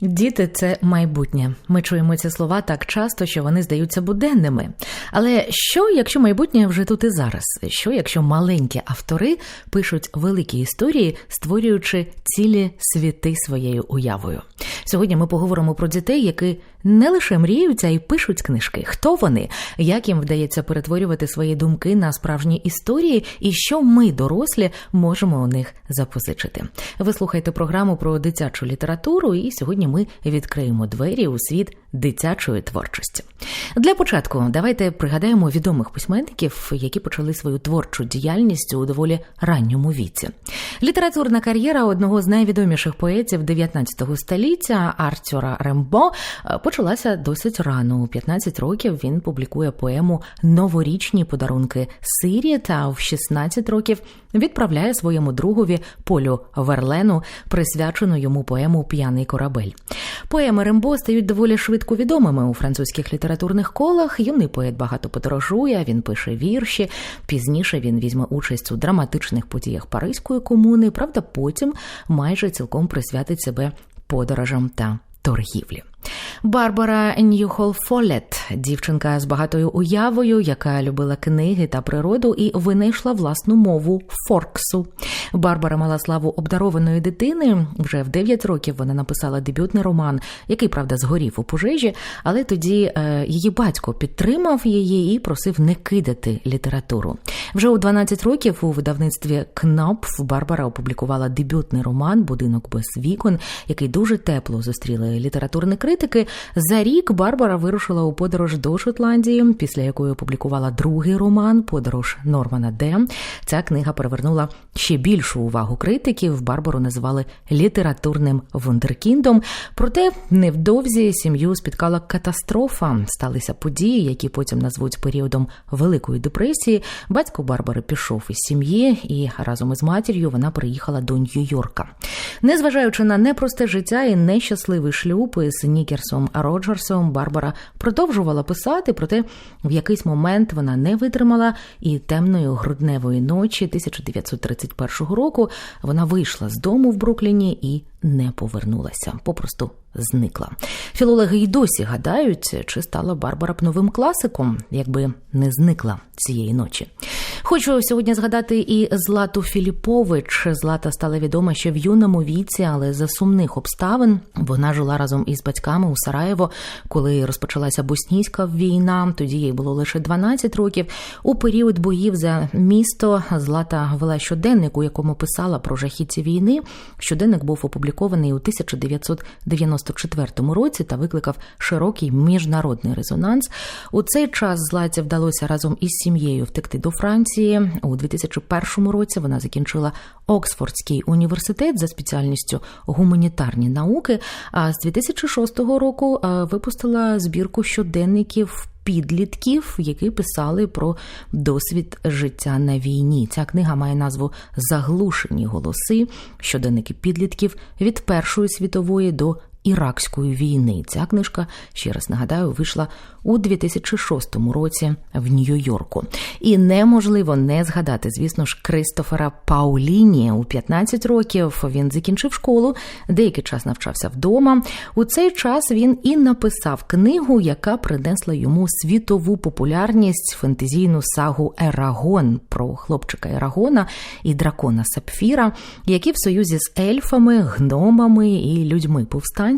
Діти це майбутнє. Ми чуємо ці слова так часто, що вони здаються буденними. Але що, якщо майбутнє вже тут і зараз? Що, якщо маленькі автори пишуть великі історії, створюючи цілі світи своєю уявою? Сьогодні ми поговоримо про дітей, які не лише мріють, а й пишуть книжки. Хто вони, як їм вдається перетворювати свої думки на справжні історії, і що ми, дорослі, можемо у них запозичити. Ви слухаєте програму про дитячу літературу, і сьогодні ми відкриємо двері у світ дитячої творчості. Для початку давайте пригадаємо відомих письменників, які почали свою творчу діяльність у доволі ранньому віці. Літературна кар'єра одного з найвідоміших поетів 19 століття Артюра Рембо почалася досить рано. У 15 років він публікує поему Новорічні подарунки Сирі та в 16 років відправляє своєму другові Полю Верлену присвячену йому поему П'яний корабель. Поеми Рембо стають доволі швидко відомими у французьких літературних колах. Юний поет багато подорожує, він пише вірші. Пізніше він візьме участь у драматичних подіях Паризької комуни. Правда, потім майже цілком присвятить себе подорожам та торгівлі. Барбара Ньюхол Фолет, дівчинка з багатою уявою, яка любила книги та природу і винайшла власну мову Форксу. Барбара мала славу обдарованої дитини. Вже в 9 років вона написала дебютний роман, який правда згорів у пожежі, але тоді е, її батько підтримав її і просив не кидати літературу. Вже у 12 років у видавництві Кнопф Барбара опублікувала дебютний роман Будинок без вікон, який дуже тепло зустріли літературні критики. За рік Барбара вирушила у подорож до Шотландії, після якої опублікувала другий роман Подорож Нормана Д. Ця книга привернула ще більшу увагу критиків. Барбару називали літературним вундеркіндом. Проте невдовзі сім'ю спіткала катастрофа. Сталися події, які потім назвуть періодом Великої депресії. Батько Барбари пішов із сім'ї, і разом із матір'ю вона приїхала до Нью-Йорка. Незважаючи на непросте життя і нещасливий шлюб із Нікерсом Роджерсом, Барбара продовжувала писати, проте в якийсь момент вона не витримала і темної грудневої ночі 1931 року вона вийшла з дому в Брукліні і не повернулася, попросту зникла. Філологи й досі гадають, чи стала Барбара б новим класиком, якби не зникла цієї ночі. Хочу сьогодні згадати і Злату Філіпович. Злата стала відома ще в юному віці, але за сумних обставин вона жила разом із батьками у Сараєво, коли розпочалася боснійська війна. Тоді їй було лише 12 років. У період боїв за місто Злата вела щоденник, у якому писала про жахіття війни. Щоденник був опублікований у 1994 році та викликав широкий міжнародний резонанс. У цей час Златі вдалося разом із сім'єю втекти до Франції. У 2001 році вона закінчила Оксфордський університет за спеціальністю гуманітарні науки. А з 2006 року випустила збірку щоденників. Підлітків, які писали про досвід життя на війні. Ця книга має назву Заглушені голоси щоденники підлітків від Першої світової до Іракської війни. Ця книжка, ще раз нагадаю, вийшла у 2006 році в Нью-Йорку. І неможливо не згадати, звісно ж, Кристофера Пауліні. У 15 років він закінчив школу, деякий час навчався вдома. У цей час він і написав книгу, яка принесла йому світову популярність фентезійну сагу Ерагон про хлопчика Ерагона і дракона Сапфіра, які в союзі з ельфами, гномами і людьми повстанцями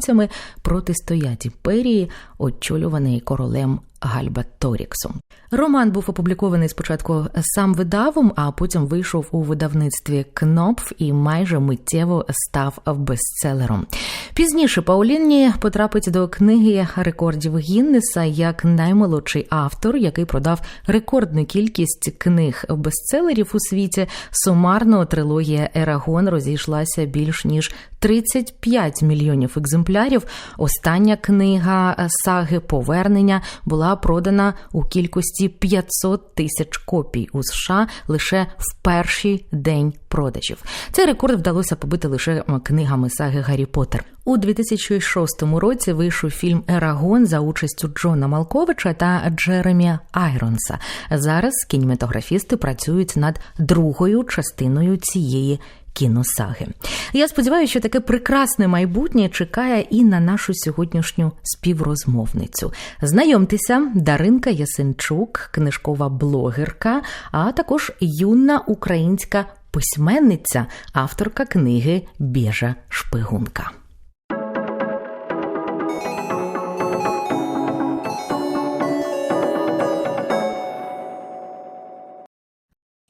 протистоять імперії, очолюваний королем Гальбаторіксом. Роман був опублікований спочатку сам видавом, а потім вийшов у видавництві Кнопф і майже миттєво став бестселером. Пізніше Пауліні потрапить до книги рекордів Гіннеса як наймолодший автор, який продав рекордну кількість книг бестселерів у світі. Сумарно трилогія Ерагон розійшлася більш ніж 35 мільйонів екземплярів. Остання книга саги Повернення була продана у кількості 500 тисяч копій у США лише в перший день продажів. Цей рекорд вдалося побити лише книгами саги Гаррі Поттер. У 2006 році вийшов фільм Ерагон за участю Джона Малковича та Джеремі Айронса. Зараз кінематографісти працюють над другою частиною цієї кіносаги. Я сподіваюся, що таке прекрасне майбутнє чекає і на нашу сьогоднішню співрозмовницю. Знайомтеся, Даринка Ясенчук, книжкова блогерка, а також юна українська письменниця, авторка книги Біжа Шпигунка.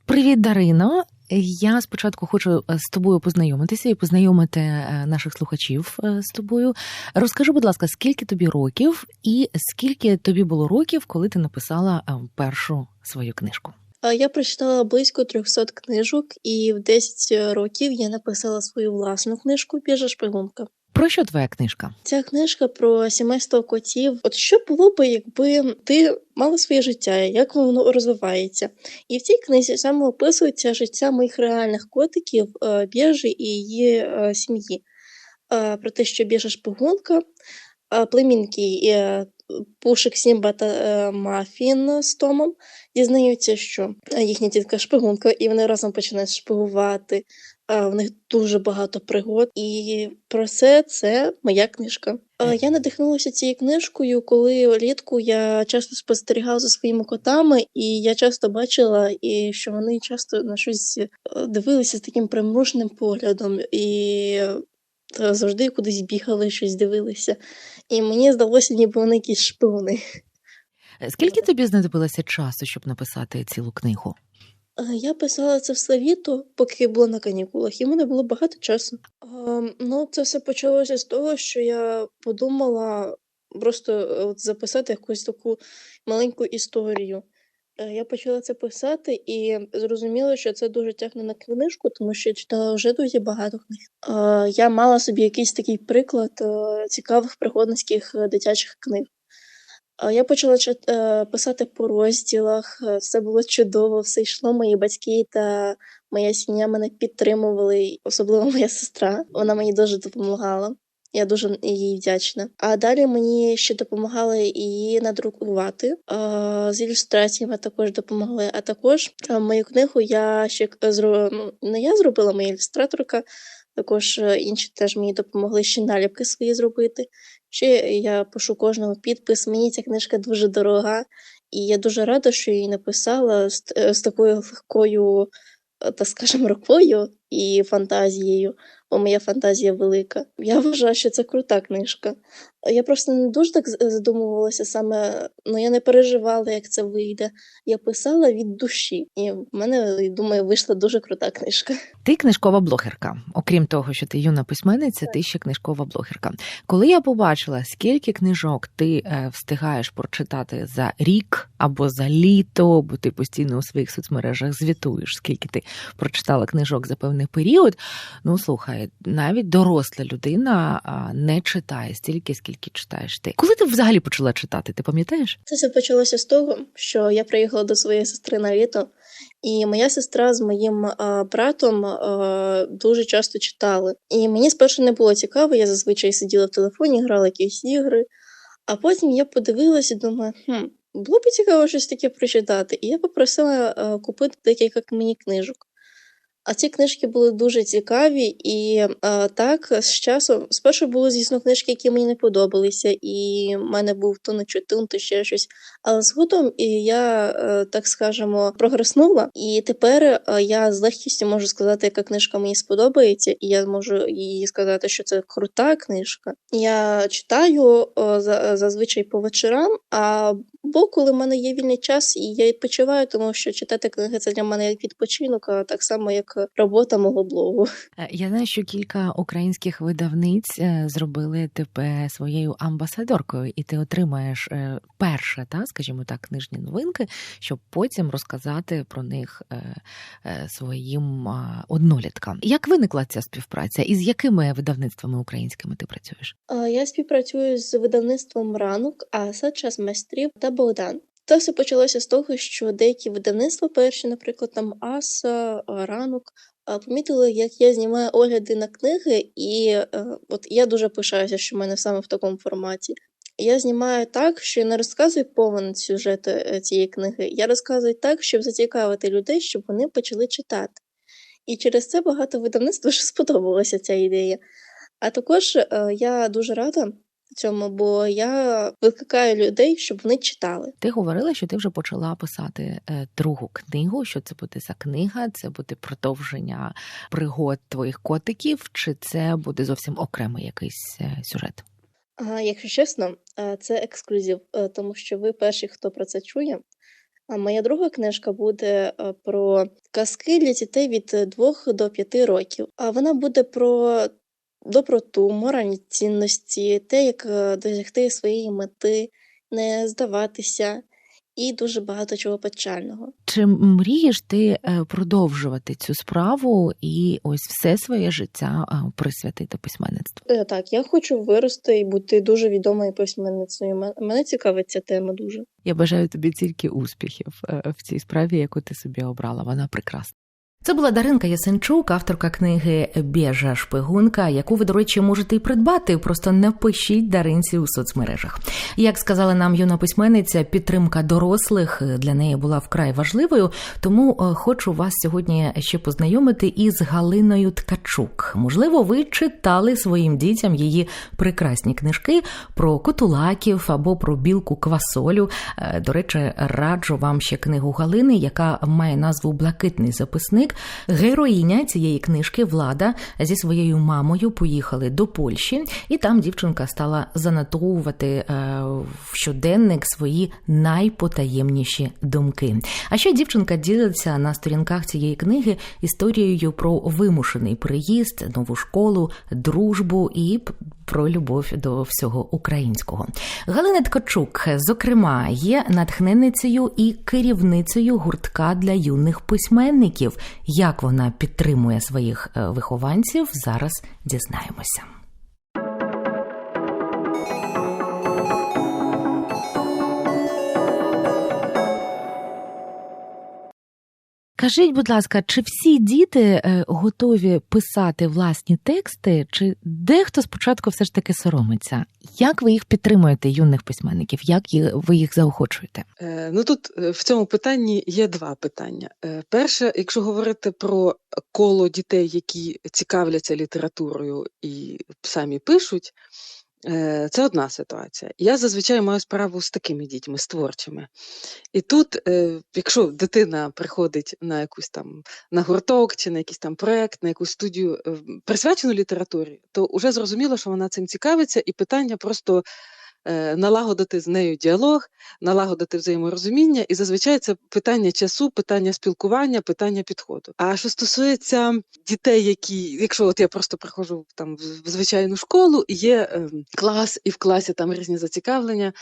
Привіт, Дарино. Я спочатку хочу е, з тобою познайомитися і познайомити е, наших слухачів е, з тобою. Розкажи, будь ласка, скільки тобі років, і скільки тобі було років, коли ти написала першу свою книжку? Я прочитала близько 300 книжок, і в 10 років я написала свою власну книжку Біжа шпигунка. Про що твоя книжка? Ця книжка про сімейство котів. От що було би, якби ти мала своє життя, як воно розвивається? І в цій книзі саме описується життя моїх реальних котиків е, Біжі і її е, сім'ї. Е, про те, що Біжа шпигунка, племінки Пушик Сімба та Мафін з Томом дізнаються, що їхня тітка шпигунка, і вони разом починають шпигувати. В них дуже багато пригод, і про це це моя книжка. Я надихнулася цією книжкою, коли влітку я часто спостерігала за своїми котами, і я часто бачила, і що вони часто на щось е, дивилися з таким примружним поглядом, і е, завжди кудись бігали, щось дивилися. І мені здалося, ніби вони якісь шпигуни. Скільки тобі знадобилося часу, щоб написати цілу книгу? Е, я писала це все літо, поки була на канікулах, і в мене було багато часу. Ну, це все почалося з того, що я подумала просто е, от записати якусь таку маленьку історію. Е, я почала це писати і зрозуміла, що це дуже тягне на книжку, тому що я читала вже дуже багато книг. Я мала собі якийсь такий приклад цікавих пригодницьких дитячих книг. Я почала е, писати по розділах, е, все було чудово, все йшло. Мої батьки та моя сім'я мене підтримували, особливо моя сестра. Вона мені дуже допомагала. Я дуже їй вдячна. А далі мені ще допомагали її надрукувати. З ілюстраціями також допомогли. А також е, мою книгу я ще ну, не я зробила моя ілюстраторка. Також інші теж мені допомогли ще наліпки свої зробити. Ще я пишу кожного підпис. Мені ця книжка дуже дорога, і я дуже рада, що її написала з, е, з такою легкою, та так скажемо, рукою і фантазією бо моя фантазія велика. Я вважаю, що це крута книжка. Я просто не дуже так задумувалася саме, ну я не переживала, як це вийде. Я писала від душі, і в мене думаю, вийшла дуже крута книжка. Ти книжкова блогерка. Окрім того, що ти юна письменниця, ти ще книжкова блогерка. Коли я побачила, скільки книжок ти е, встигаєш прочитати за рік або за літо, бо ти постійно у своїх соцмережах звітуєш, скільки ти прочитала книжок за певний період. Ну слухай навіть доросла людина не читає стільки, скільки читаєш ти. Коли ти взагалі почала читати? Ти пам'ятаєш? Це все почалося з того, що я приїхала до своєї сестри на літо, і моя сестра з моїм а, братом а, дуже часто читали. І мені спершу не було цікаво, я зазвичай сиділа в телефоні, грала якісь ігри. А потім я подивилася і думаю, хм, було б цікаво щось таке прочитати. І я попросила а, купити декілька мені книжок. А ці книжки були дуже цікаві, і а, так з часом спершу були, звісно, книжки, які мені не подобалися, і в мене був то не чутун, то ще щось. Але згодом я, е, так скажемо, прогреснула, і тепер е, я з легкістю можу сказати, яка книжка мені сподобається, і я можу їй сказати, що це крута книжка. Я читаю зазвичай по вечорам, або коли в мене є вільний час, і я відпочиваю, тому що читати книги це для мене як відпочинок, а так само як робота мого блогу. Е, я знаю, що кілька українських видавниць е, зробили тебе своєю амбасадоркою, і ти отримаєш е, перше, та скажімо так, книжні новинки, щоб потім розказати про них своїм одноліткам. Як виникла ця співпраця, і з якими видавництвами українськими ти працюєш? Я співпрацюю з видавництвом ранок, а час майстрів та Богдан. Це все почалося з того, що деякі видавництва, перші, наприклад, там Аса, ранок, помітили, як я знімаю огляди на книги, і е, от я дуже пишаюся, що в мене саме в такому форматі. Я знімаю так, що я не розказую повен сюжет е, цієї книги. Я розказую так, щоб зацікавити людей, щоб вони почали читати. І через це багато видавництв дуже сподобалася ця ідея. А також е, я дуже рада цьому, бо я викликаю людей, щоб вони читали. Ти говорила, що ти вже почала писати е, другу книгу. Що це буде за книга? Це буде продовження пригод твоїх котиків, чи це буде зовсім окремий якийсь е, сюжет? А, якщо чесно, е, це ексклюзив, тому що ви перші, хто про це чує. А моя друга книжка буде про казки для дітей від 2 до 5 років. А вона буде про доброту, моральні цінності, те, як е, досягти своєї мети, не здаватися, і дуже багато чого печального. Чи мрієш ти е, продовжувати цю справу і ось все своє життя присвятити письменництву? Е, Так, я хочу вирости і бути дуже відомою письменницею. Ме- Мене цікавить ця тема дуже. Я бажаю тобі тільки успіхів в цій справі, яку ти собі обрала. Вона прекрасна. Це була Даринка Ясенчук, авторка книги Біжа шпигунка, яку ви, до речі, можете і придбати. Просто напишіть Даринці у соцмережах. Як сказала нам юна письменниця, підтримка дорослих для неї була вкрай важливою. Тому е, хочу вас сьогодні ще познайомити із Галиною Ткачук. Можливо, ви читали своїм дітям її прекрасні книжки про котулаків або про білку квасолю. Е, До речі, раджу вам ще книгу Галини, яка має назву Блакитний записник. Героїня цієї книжки Влада зі своєю мамою поїхали до Польщі, і там дівчинка стала занотовувати е, в щоденник свої найпотаємніші думки. А ще дівчинка ділиться на сторінках цієї книги історією про вимушений приїзд, нову школу, дружбу і про любов до всього українського. Галина Ткачук, зокрема, є натхненницею і керівницею гуртка для юних письменників. Як вона підтримує своїх е, вихованців, зараз дізнаємося. Кажіть, будь ласка, чи всі діти е, готові писати власні тексти, чи дехто спочатку все ж таки соромиться? Як ви їх підтримуєте, юних письменників? Як ви їх заохочуєте? Е, Ну тут е, в цьому питанні є два питання. Перше, якщо говорити про коло дітей, які цікавляться літературою і самі пишуть, це одна ситуація. Я зазвичай маю справу з такими дітьми, з творчими. І тут, е, якщо дитина приходить на якусь там на гурток чи на якийсь там проект, на якусь студію е, присвячену літературі, то вже зрозуміло, що вона цим цікавиться, і питання просто е, налагодити з нею діалог, налагодити взаєморозуміння, і зазвичай це питання часу, питання спілкування, питання підходу. А що стосується дітей, які, якщо от я просто приходжу там в звичайну школу, є ем, клас, і в класі там різні зацікавлення,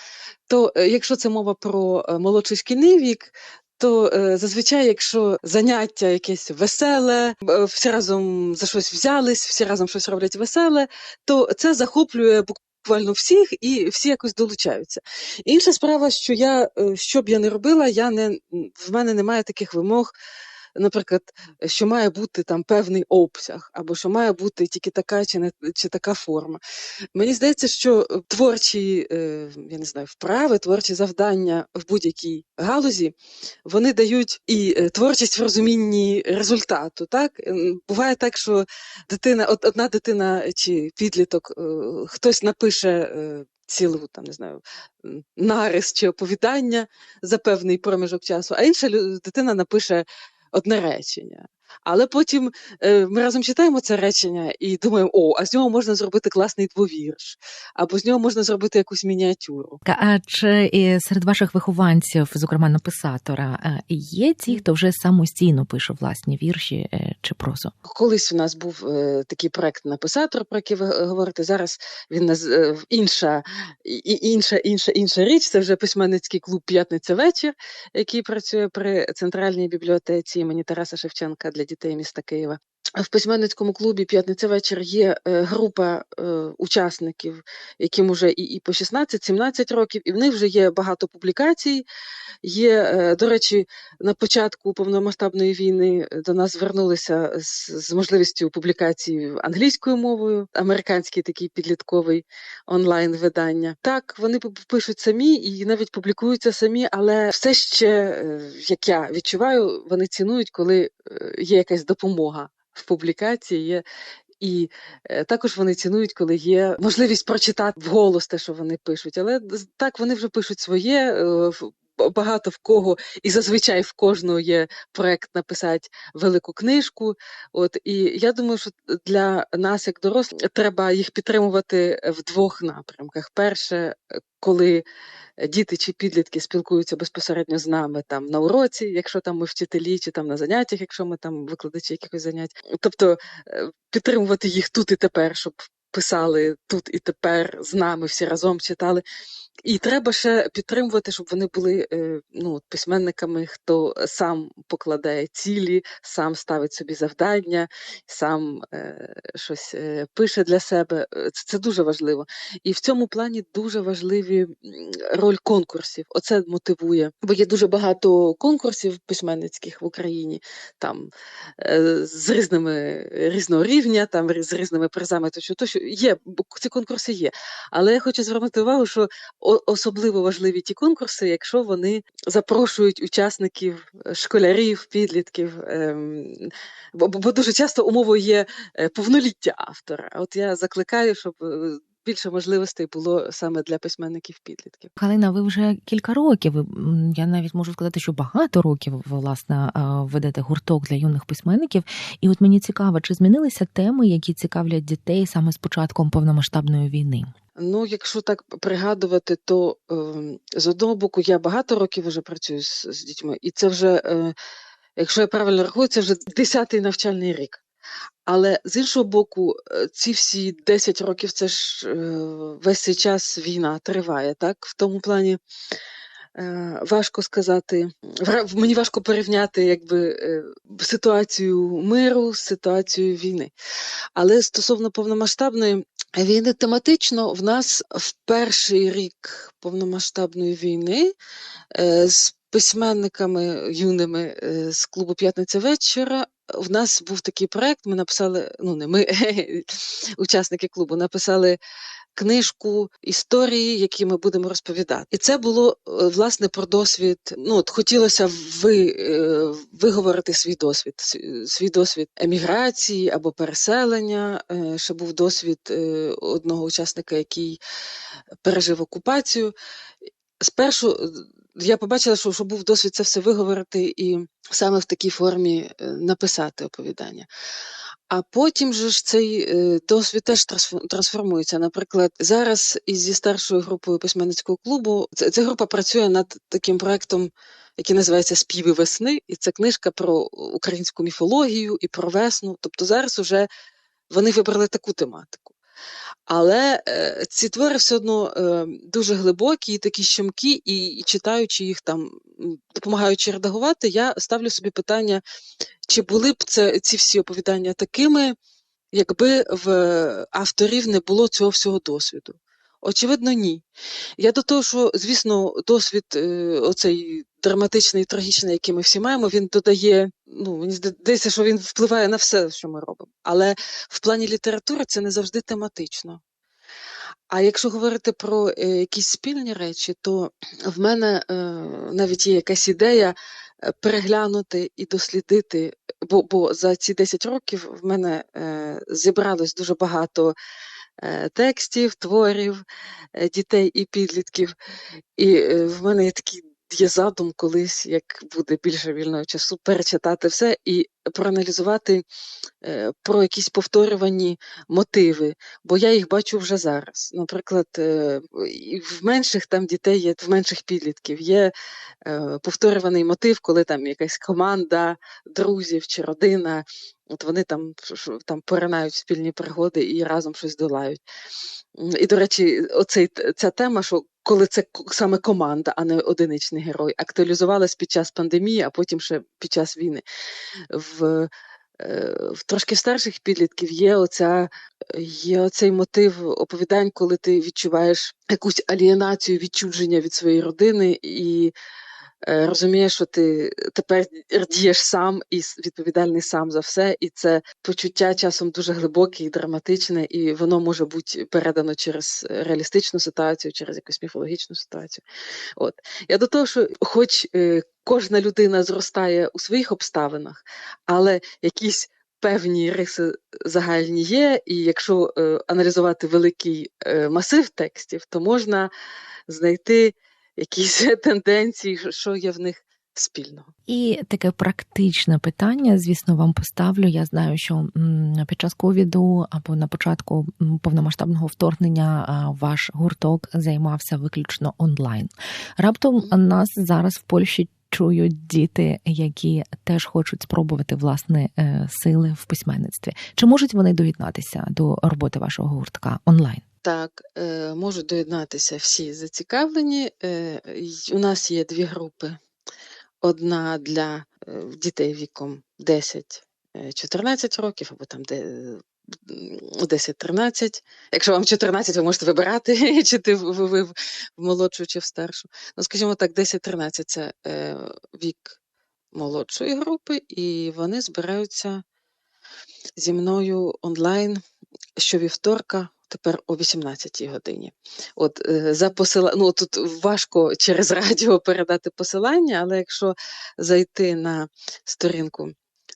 то е, якщо це мова про е, молодший шкільний вік. То е, зазвичай, якщо заняття якесь веселе, е, всі разом за щось взялись, всі разом щось роблять веселе, то це захоплює буквально всіх, і всі якось долучаються. Інша справа, що я, е, що б я не робила, я не, в мене немає таких вимог, наприклад, що має бути там певний обсяг, або що має бути тільки така чи, не, чи така форма. Мені здається, що е, творчі, е, я не знаю, вправи, творчі завдання в будь-якій галузі, вони дають і е, творчість в розумінні результату. Так? Буває так, що дитина, одна дитина чи підліток, хтось напише. Цілу там не знаю нарис чи оповідання за певний проміжок часу, а інша дитина напише одне речення. Але потім е, ми разом читаємо це речення і думаємо, о, а з нього можна зробити класний двовірш, або з нього можна зробити якусь мініатюру. А чи серед ваших вихованців, зокрема написатора, е, є ті, хто вже самостійно пише власні вірші е, чи прозу? Колись у нас був е, такий проект написатор, про який ви говорите. Зараз він наз- е, інша, і- інша, інша, інша річ. Це вже письменницький клуб П'ятниця вечір, який працює при центральній бібліотеці імені Тараса Шевченка для дітей міста Києва. В письменницькому клубі П'ятниця вечір є е, група е, учасників, яким вже і, по 16-17 років, і в них вже є багато публікацій. Є, е, до речі, на початку повномасштабної війни до нас звернулися з, з можливістю публікації англійською мовою, американський такий підлітковий онлайн-видання. Так, вони пишуть самі і навіть публікуються самі, але все ще, як я відчуваю, вони цінують, коли є якась допомога в публікації. І е, також вони цінують, коли є можливість прочитати вголос те, що вони пишуть. Але так вони вже пишуть своє. Багато в кого, і зазвичай в кожного є проект написати велику книжку. От і я думаю, що для нас, як дорослих, треба їх підтримувати в двох напрямках. Перше, коли діти чи підлітки спілкуються безпосередньо з нами там на уроці, якщо там ми вчителі, чи там на заняттях, якщо ми там викладачі якихось занять. Тобто е, підтримувати їх тут і тепер, щоб писали тут і тепер з нами всі разом читали. І треба ще підтримувати, щоб вони були е, ну, письменниками, хто сам покладає цілі, сам ставить собі завдання, сам е, щось е, пише для себе. Е, Це, це дуже важливо. І в цьому плані дуже важливі роль конкурсів. Оце мотивує. Бо є дуже багато конкурсів письменницьких в Україні, там е, з різними різного рівня, там з різними призами, тощо, тощо є ці конкурси є. Але я хочу звернути увагу, що особливо важливі ті конкурси, якщо вони запрошують учасників, е, школярів, підлітків. ем, Бо, дуже часто умовою є е, повноліття автора. От я закликаю, щоб е, більше можливостей було саме для письменників підлітків. Галина, ви вже кілька років. Я навіть можу сказати, що багато років власне ведете гурток для юних письменників. І от мені цікаво, чи змінилися теми, які цікавлять дітей саме з початком повномасштабної війни? Ну, якщо так пригадувати, то ем, з одного боку я багато років вже працюю з, з дітьми, і це вже, е, якщо я правильно рахую, це вже 10-й навчальний рік. Але з іншого боку, е, ці всі 10 років це ж е, весь цей час війна триває, так? В тому плані е, важко сказати. Мені важко порівняти якби, ситуацію миру з ситуацією війни. Але стосовно повномасштабної війни, тематично в нас в перший рік повномасштабної війни з письменниками юними з клубу П'ятниця вечора. В нас був такий проект. Ми написали, ну не ми, учасники клубу, написали книжку історії, які ми будемо розповідати. І це було е, власне про досвід. Ну от хотілося ви, е, виговорити свій досвід, свій- досвід еміграції або переселення. Е, Ще був досвід одного учасника, який пережив окупацію. Спершу я побачила, що, що був досвід це все виговорити і саме в такій формі е, написати оповідання. А потім же ж цей е, досвід теж трансформується. Наприклад, зараз із зі старшою групою письменницького клубу ця, ця група працює над таким проектом, який називається Співи весни, і це книжка про українську міфологію і про весну. Тобто зараз уже вони вибрали таку тематику. Але е, ці твори все одно е, дуже глибокі, такі щемкі, і, і читаючи їх там, допомагаючи редагувати, я ставлю собі питання, чи були б це ці всі оповідання такими, якби в авторів не було цього всього досвіду? Очевидно, ні. Я до того, що, звісно, досвід е, оцей драматичний, трагічний, який ми всі маємо, він додає, ну, мені здається, що він впливає на все, що ми робимо. Але в плані літератури це не завжди тематично. А якщо говорити про е, якісь спільні речі, то в мене е, навіть є якась ідея переглянути і дослідити, бо, бо за ці 10 років в мене е, зібралось дуже багато текстів, творів е, дітей і підлітків. І е, в мене є такий є задум колись, як буде більше вільного часу, перечитати все і проаналізувати е, про якісь повторювані мотиви, бо я їх бачу вже зараз. Наприклад, е, в менших там дітей є, в менших підлітків є е, повторюваний мотив, коли там якась команда друзів чи родина, от вони там, там поринають спільні пригоди і разом щось долають. І, до речі, оцей, ця тема, що коли це саме команда, а не одиничний герой, актуалізувалась під час пандемії, а потім ще під час війни. В е, в трошки старших підлітків є оця є оцей мотив оповідань, коли ти відчуваєш якусь алієнацію, відчуження від своєї родини і розумієш, що ти тепер дієш сам і відповідальний сам за все, і це почуття часом дуже глибоке і драматичне, і воно може бути передано через реалістичну ситуацію, через якусь міфологічну ситуацію. От я до того, що хоч е, кожна людина зростає у своїх обставинах, але якісь певні риси загальні є, і якщо е, аналізувати великий е, масив текстів, то можна знайти якісь тенденції, що- є в них спільного. І таке практичне питання, звісно, вам поставлю. Я знаю, що під час ковіду або на початку повномасштабного вторгнення ваш гурток займався виключно онлайн. Раптом нас зараз в Польщі чують діти, які теж хочуть спробувати власне е, сили в письменництві. Чи можуть вони доєднатися до роботи вашого гуртка онлайн? Так, е, можуть доєднатися всі зацікавлені. Е, у нас є дві групи. Одна для дітей віком 10-14 років, або там де, е, м, 10-13. Якщо вам 14, ви можете вибирати, чи ти ви в молодшу, чи в старшу. Ну, скажімо так, 10-13 це е, вік молодшої групи, і вони збираються зі мною онлайн щовівторка, тепер о 18 годині. От е, за посила... ну, тут важко через радіо передати посилання, але якщо зайти на сторінку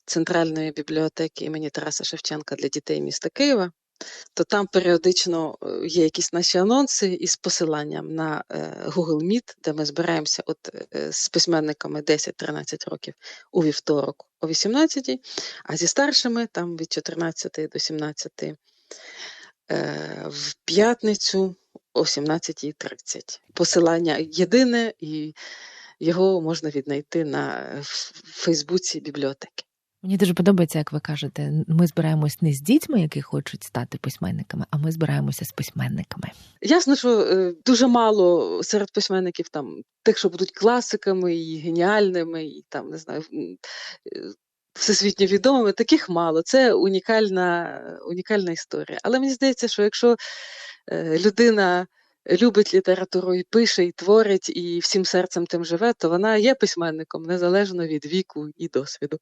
Центральної бібліотеки імені Тараса Шевченка для дітей міста Києва, то там періодично е, є якісь наші анонси із посиланням на е, Google Meet, де ми збираємося от, з письменниками 10-13 років у вівторок о 18 а зі старшими там від 14 до 17 е, в п'ятницю о 17.30. Посилання єдине, і його можна віднайти на е, Фейсбуці бібліотеки. Мені дуже подобається, як ви кажете, ми збираємось не з дітьми, які хочуть стати письменниками, а ми збираємося з письменниками. Ясно, що е, дуже мало серед письменників там тих, що будуть класиками і геніальними, і там не знаю, е, всесвітньо відомими. Таких мало. Це унікальна, унікальна історія. Але мені здається, що якщо е, людина любить літературу і пише, і творить, і всім серцем тим живе, то вона є письменником незалежно від віку і досвіду.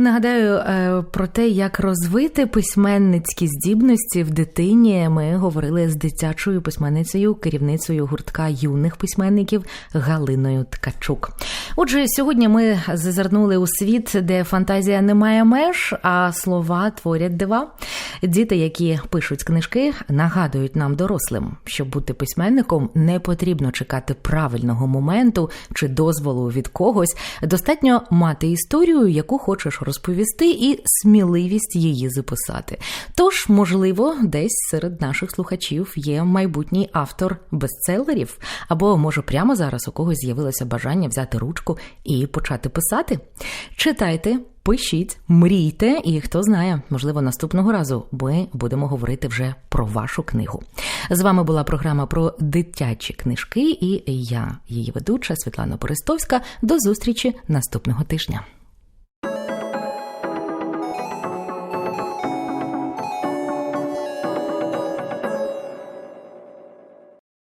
Нагадаю е, про те, як розвити письменницькі здібності в дитині. Ми говорили з дитячою письменницею, керівницею гуртка юних письменників Галиною Ткачук. Отже, сьогодні ми зазирнули у світ, де фантазія не має меж, а слова творять дива. Діти, які пишуть книжки, нагадують нам дорослим, щоб бути письменником, не потрібно чекати правильного моменту чи дозволу від когось. Достатньо мати історію, яку хочеш розповісти, і сміливість її записати. Тож, можливо, десь серед наших слухачів є майбутній автор бестселерів, або може прямо зараз у когось з'явилося бажання взяти ручку і почати писати. Читайте. Пишіть, мрійте, і хто знає, можливо, наступного разу ми будемо говорити вже про вашу книгу. З вами була програма про дитячі книжки, і я, її ведуча Світлана Борисtovська. До зустрічі наступного тижня.